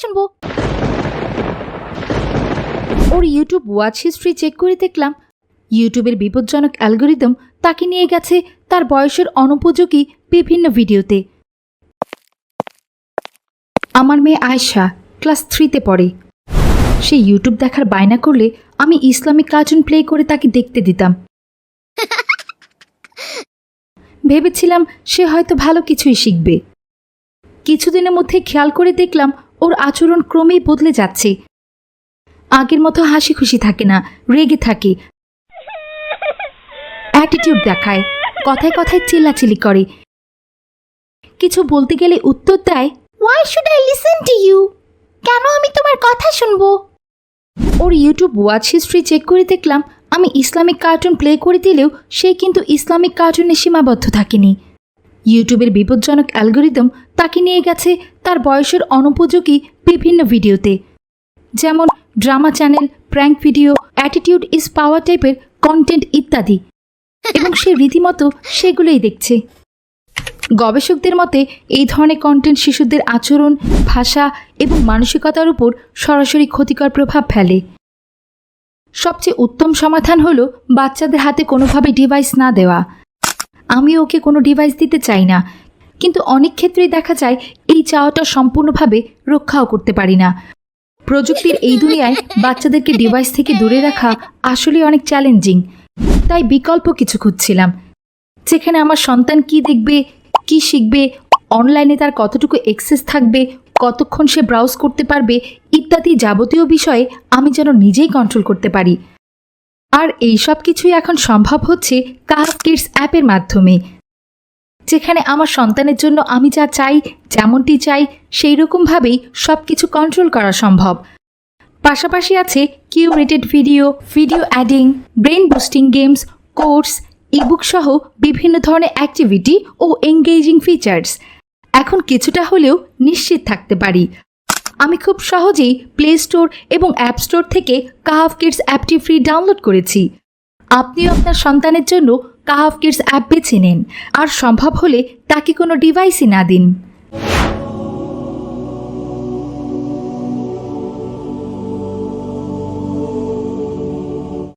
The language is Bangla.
শুনব ওর ইউটিউব ওয়াচ হিস্ট্রি চেক করে দেখলাম। ইউটিউবের বিপজ্জনক অ্যালগোরিদম তাকে নিয়ে গেছে তার বয়সের অনুপযোগী বিভিন্ন ভিডিওতে আমার মেয়ে আয়শা ক্লাস থ্রিতে পড়ে। সে ইউটিউব দেখার বায়না করলে আমি ইসলামিক কার্টুন প্লে করে তাকে দেখতে দিতাম। ভেবেছিলাম সে হয়তো ভালো কিছুই শিখবে। কিছুদিনের মধ্যে খেয়াল করে দেখলাম ওর আচরণ ক্রমেই বদলে যাচ্ছে। আগের মতো হাসি খুশি থাকে না, রেগে থাকে। অ্যাটিটিউড দেখায়, কথায় কথায় চিল্লাচিল্লি করে। কিছু বলতে গেলে উত্তর দেয় why should I listen to you কেন আমি তোমার কথা শুনব? ওর ইউটিউব ওয়াচ হিস্ট্রি চেক করে দেখলাম, আমি ইসলামিক কার্টুন প্লে করে দিলেও সে কিন্তু ইসলামিক কার্টুনে সীমাবদ্ধ থাকেনি। ইউটিউবের বিপজ্জনক অ্যালগোরিদম তাকে নিয়ে গেছে তার বয়সের অনুপযোগী বিভিন্ন ভিডিওতে। যেমন drama channel, prank video, attitude is power টাইপের কন্টেন্ট ইত্যাদি। এবং সে রীতিমতো সেগুলোই দেখছে। গবেষকদের মতে এই ধরনের কন্টেন্ট শিশুদের আচরণ, ভাষা এবং মানসিকতার উপর সরাসরি ক্ষতিকর প্রভাব ফেলে। সবচেয়ে উত্তম সমাধান হলো বাচ্চাদের হাতে কোনোভাবে ডিভাইস না দেওয়া। আমি ওকে কোনো ডিভাইস দিতে চাই না। কিন্তু অনেক ক্ষেত্রেই দেখা যায়, এই চাওয়াটা সম্পূর্ণভাবে রক্ষাও করতে পারি না। প্রযুক্তির এই দুনিয়ায় বাচ্চাদেরকে ডিভাইস থেকে দূরে রাখা আসলে অনেক চ্যালেঞ্জিং তাই বিকল্প কিছু খুঁজছিলাম। যেখানে আমার সন্তান কি দেখবে, কি শিখবে অনলাইনে তার কতটুকু এক্সেস থাকবে, কতক্ষণ সে ব্রাউজ করতে পারবে, ইত্যাদি যাবতীয় বিষয়ে আমি যেন নিজেই কন্ট্রোল করতে পারি। আর এই সব কিছুই এখন সম্ভব হচ্ছে কাহ কিডস অ্যাপের মাধ্যমে। যেখানে আমার সন্তানের জন্য আমি যা চাই, যেমনটি চাই সেই রকমভাবেই সব কিছু কন্ট্রোল করা সম্ভব। পাশাপাশি আছে curated video video adding brain boosting games course ebook সহ বিভিন্ন ধরনের অ্যাক্টিভিটি ও এঙ্গেজিং ফিচার্স এখন কিছুটা হলেও নিশ্চিত থাকতে পারি। আমি খুব সহজেই প্লে স্টোর এবং অ্যাপ স্টোর থেকে কাহাফ কিডস অ্যাপটি ফ্রি ডাউনলোড করেছি। আপনিও আপনার সন্তানের জন্য কাহাফ কিডস অ্যাপ বেছে নিন। আর সম্ভব হলে তাকে কোনো ডিভাইসই না দিন।